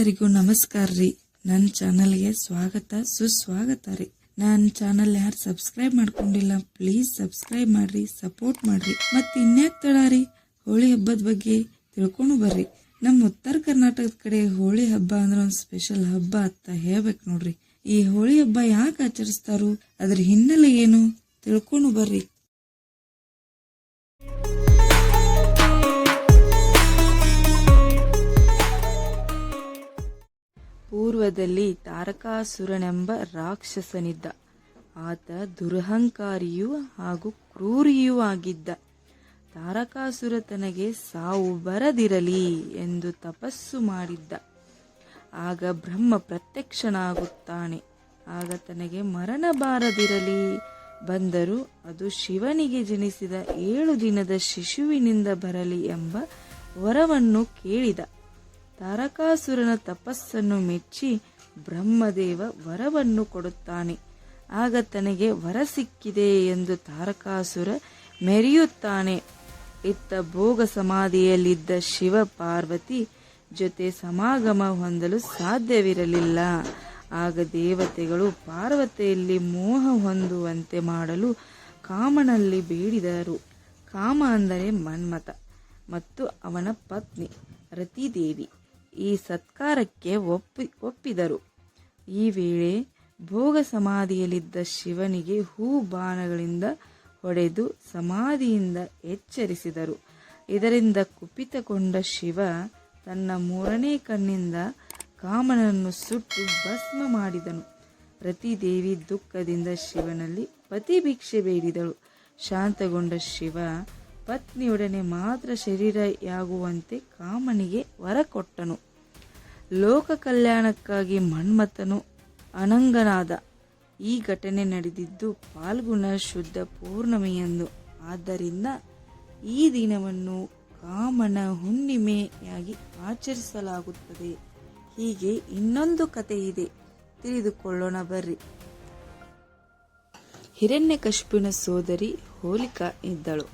ನಮಸ್ಕಾರ ರೀ. ನನ್ನ ಚಾನಲ್ಗೆ ಸ್ವಾಗತ, ಸುಸ್ವಾಗತ ರೀ. ನನ್ನ ಚಾನಲ್ ಯಾರು ಸಬ್ಸ್ಕ್ರೈಬ್ ಮಾಡ್ಕೊಂಡಿಲ್ಲ ಪ್ಲೀಸ್ ಸಬ್ಸ್ಕ್ರೈಬ್ ಮಾಡ್ರಿ ಸಪೋರ್ಟ್ ಮಾಡ್ರಿ. ಮತ್ತೆ ಇನ್ಯಾಕ್ ರೀ? ಹೋಳಿ ಹಬ್ಬದ ಬಗ್ಗೆ ತಿಳ್ಕೊಂಡು ಬರ್ರಿ. ನಮ್ಮ ಉತ್ತರ ಕರ್ನಾಟಕದ ಕಡೆ ಹೋಳಿ ಹಬ್ಬ ಅಂದ್ರೆ ಒಂದು ಸ್ಪೆಷಲ್ ಹಬ್ಬ ಅಂತ ಹೇಳ್ಬೇಕು ನೋಡ್ರಿ. ಈ ಹೋಳಿ ಹಬ್ಬ ಯಾಕೆ ಆಚರಿಸ್ತಾರು ಅದ್ರ ಹಿನ್ನೆಲೆ ಏನು ತಿಳ್ಕೊಂಡು ಬರ್ರಿ. ಪೂರ್ವದಲ್ಲಿ ತಾರಕಾಸುರನೆಂಬ ರಾಕ್ಷಸನಿದ್ದ. ಆತ ದುರಹಂಕಾರಿಯೂ ಹಾಗೂ ಕ್ರೂರಿಯೂ ಆಗಿದ್ದ. ತಾರಕಾಸುರ ತನಗೆ ಸಾವು ಬರದಿರಲಿ ಎಂದು ತಪಸ್ಸು ಮಾಡಿದ್ದ. ಆಗ ಬ್ರಹ್ಮ ಪ್ರತ್ಯಕ್ಷನಾಗುತ್ತಾನೆ. ಆಗ ತನಗೆ ಮರಣ ಬಾರದಿರಲಿ. ಬಂದರೂ ಅದು ಶಿವನಿಗೆ ಜನಿಸಿದ ಏಳು ದಿನದ ಶಿಶುವಿನಿಂದ ಬರಲಿ ಎಂಬ ವರವನ್ನು ಕೇಳಿದ. ತಾರಕಾಸುರನ ತಪಸ್ಸನ್ನು ಮೆಚ್ಚಿ ಬ್ರಹ್ಮದೇವ ವರವನ್ನು ಕೊಡುತ್ತಾನೆ. ಆಗ ತನಗೆ ವರ ಸಿಕ್ಕಿದೆ ಎಂದು ತಾರಕಾಸುರ ಮೆರೆಯುತ್ತಾನೆ. ಇತ್ತ ಭೋಗ ಸಮಾಧಿಯಲ್ಲಿದ್ದ ಶಿವ ಪಾರ್ವತಿ ಜೊತೆ ಸಮಾಗಮ ಹೊಂದಲು ಸಾಧ್ಯವಿರಲಿಲ್ಲ. ಆಗ ದೇವತೆಗಳು ಪಾರ್ವತಿಯಲ್ಲಿ ಮೋಹ ಹೊಂದುವಂತೆ ಮಾಡಲು ಕಾಮನಲ್ಲಿ ಬೇಡಿದರು. ಕಾಮ ಅಂದರೆ ಮನ್ಮಥ ಮತ್ತು ಅವನ ಪತ್ನಿ ರತಿದೇವಿ. ಈ ಸತ್ಕಾರಕ್ಕೆ ಒಪ್ಪಿ, ಒಪ್ಪಿದರು. ಈ ವೇಳೆ ಭೋಗ ಸಮಾಧಿಯಲ್ಲಿದ್ದ ಶಿವನಿಗೆ ಹೂ ಬಾಣಗಳಿಂದ ಹೊಡೆದು ಸಮಾಧಿಯಿಂದ ಎಚ್ಚರಿಸಿದರು. ಇದರಿಂದ ಕುಪಿತಗೊಂಡ ಶಿವ ತನ್ನ ಮೂರನೇ ಕಣ್ಣಿಂದ ಕಾಮನನ್ನು ಸುಟ್ಟು ಭಸ್ಮ ಮಾಡಿದನು. ಪ್ರತಿದೇವಿ ದುಃಖದಿಂದ ಶಿವನಲ್ಲಿ ಪತಿ ಭಿಕ್ಷೆ ಬೇಡಿದಳು. ಶಾಂತಗೊಂಡ ಶಿವ ಪತ್ನಿಯೊಡನೆ ಮಾತ್ರ ಶರೀರಯಾಗುವಂತೆ ಕಾಮನಿಗೆ ವರ ಕೊಟ್ಟನು ಲೋಕ ಕಲ್ಯಾಣಕ್ಕಾಗಿ ಮನ್ಮಥನು ಅನಂಗನಾದ ಈ ಘಟನೆ ನಡೆದಿದ್ದು ಪಾಲ್ಗುಣ ಶುದ್ಧ ಪೌರ್ಣಮಿಯಂದು. ಆದ್ದರಿಂದ ಈ ದಿನವನ್ನು ಕಾಮನ ಹುಣ್ಣಿಮೆಯಾಗಿ ಆಚರಿಸಲಾಗುತ್ತದೆ. ಹೀಗೆ ಇನ್ನೊಂದು ಕತೆ ಇದೆ. ತಿಳಿದುಕೊಳ್ಳೋಣ ಬರ್ರಿ. ಹಿರಣ್ಯಕಶಿಪುವಿನ ಸೋದರಿ ಹೋಲಿಕಾ ಇದ್ದಳು.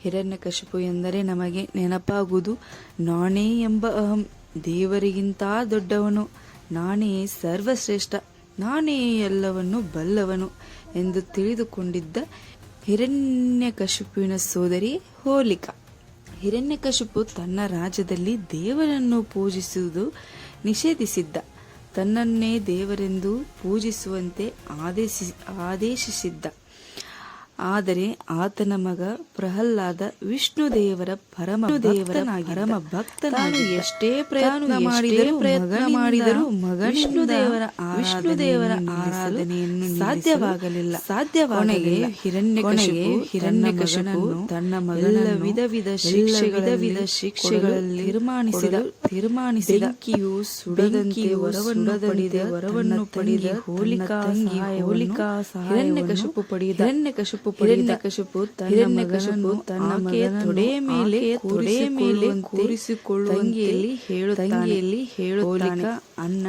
ಹಿರಣ್ಯಕಶಿಪು ಎಂದರೆ ನಮಗೆ ನೆನಪಾಗುವುದು ನಾಣೆ ಎಂಬ ಅಹಂ. ದೇವರಿಗಿಂತ ದೊಡ್ಡವನು. ನಾನೇ ಸರ್ವಶ್ರೇಷ್ಠ, ನಾನೇ ಎಲ್ಲವನ್ನು ಬಲ್ಲವನು ಎಂದು ತಿಳಿದುಕೊಂಡಿದ್ದ ಹಿರಣ್ಯಕಶಿಪುವಿನ ಸೋದರಿ ಹೋಲಿಕಾ. ಹಿರಣ್ಯಕಶಿಪು ತನ್ನ ರಾಜ್ಯದಲ್ಲಿ ದೇವರನ್ನು ಪೂಜಿಸುವುದು ನಿಷೇಧಿಸಿದ್ದ. ತನ್ನನ್ನೇ ದೇವರೆಂದು ಪೂಜಿಸುವಂತೆ ಆದೇಶಿ, ಆದೇಶಿಸಿದ್ದ. ಆದರೆ ಆತನ ಮಗ ಪ್ರಹ್ಲಾದ ವಿಷ್ಣು ದೇವರ ಪರಮ ದೇವರ ಪರಮ ಭಕ್ತನಾಗಿ ಎಷ್ಟೇ ಪ್ರಯಾಣ ಮಾಡಿದರೂ ಪ್ರಯತ್ನ ಮಾಡಿದರೂ ಮಗ ವಿಷ್ಣು ದೇವರ ವಿಷ್ಣು ದೇವರ ಆರಾಧನೆಯನ್ನು ಸಾಧ್ಯವಾಗಲಿಲ್ಲ. ಸಾಧ್ಯವಾಗಲಿಲ್ಲ. ಹಿರಣ್ಯ ಕೊನೆಗೆ ಹಿರಣ್ಯ ತನ್ನ ಮಗನ ವಿಧ ವಿಧ ಶಿಕ್ಷೆ ವಿಧ ವಿಧ ಶಿಕ್ಷೆಗಳಲ್ಲಿ ತೀರ್ಮಾನಿಸಿದ. ತೀರ್ಮಾನಿಸಿದ. ಕಿಯು ಸುಡದಂತೆ ವರವನ್ನು ಪಡೆದ ವರವನ್ನು ಪಡೆದ ಹೋಲಿಕಾ ಹೋಲಿಕಾ ಹಿರಣ್ಯಕಶಿಪು ಪಡೆದ. ತನ್ನ ತೊಡೆಯ ಮೇಲೆ ತೊಡೆಯ ಮೇಲೆ ಕೂರಿಸಿಕೊಳ್ಳುವಂತೆಯಲ್ಲಿ ಹೇಳುತ್ತಾನೆಯಲ್ಲಿ ಹೇಳುತ್ತಾನೆ. ಅನ್ನ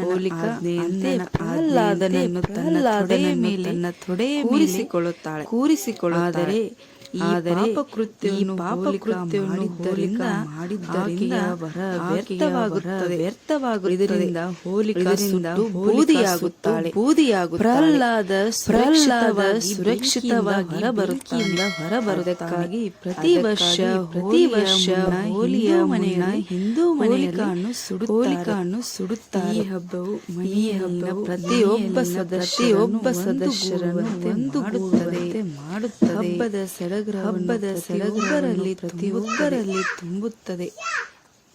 ಪ್ರಹ್ಲಾದನನ್ನು ತನ್ನ ತೊಡೆಯ ಮೇಲೆ ತನ್ನ ತೊಡೆಯ ಕೂರಿಸಿಕೊಳ್ಳುತ್ತಾಳೆ. ಕೂರಿಸಿಕೊಳ್ಳುತ್ತಾರೆ ಆದರೆ ಇದರಿಂದ ಹೋಲಿಕ ಹೋಲಿಕರಿಂದ ಬೂದಿಯಾಗುತ್ತಾಳೆ. ಬೂದಿಯಾಗುತ್ತಾಳೆ. ಪ್ರಹ್ಲಾದ ಪ್ರಹ್ಲಾದ ಸುರಕ್ಷಿತವಾಗಿ ಬರುತ್ತಿಲ್ಲ ಹೊರಬರುವುದಕ್ಕಾಗಿ ಪ್ರತಿ ವರ್ಷ ಪ್ರತಿ ವರ್ಷ ಹೋಲಿಯ ಮನೆಯ ಹಿಂದೂ ಮನೆಯನ್ನು ಸುಡು ಹೋಲಿಕಾನ್ನು ಸುಡುತ್ತಾರೆ. ಈ ಹಬ್ಬವು ಮನೆಯ ಹಬ್ಬ ಪ್ರತಿಯೊಬ್ಬ ಸದಸ್ಯ ಒಬ್ಬ ಸದಸ್ಯರನ್ನು ಒಂದುಗೂಡುವಂತೆ ಮಾಡುತ್ತದೆ. ಹಬ್ಬದ ಸಡಗರ ಹಬ್ಬದ ಸಡಗರರಲ್ಲಿ ಪ್ರತಿಯೊಬ್ಬರಲ್ಲಿ ತುಂಬುತ್ತದೆ.